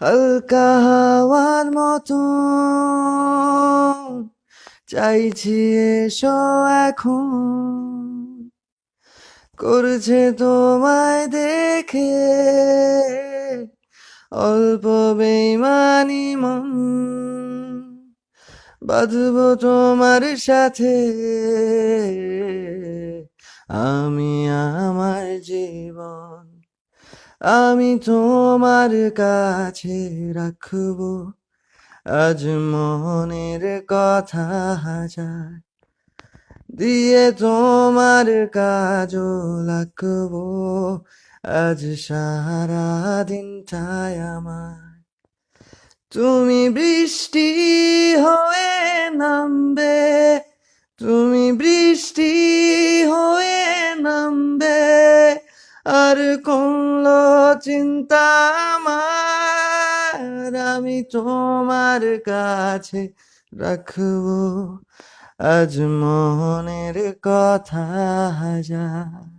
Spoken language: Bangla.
হালকা হাওয়ার মতো চাইছি এসো এখন। করছে তোমায় দেখে অল্প বেমানি মন। বাঁধব তোমার সাথে। আমি আমার জীবন আমি তোমার কাছে রাখব। আজ মনের কথা হাজার দিয়ে তোমার কাজও লাগবো। আজ সারা দিনটায় আমার। তুমি বৃষ্টি হয়ে নামবে। তুমি বৃষ্টি হয়ে আর কল চিন্তা আমার আমি তোমার কাছে রাখব। আজ মনের কথা হাজার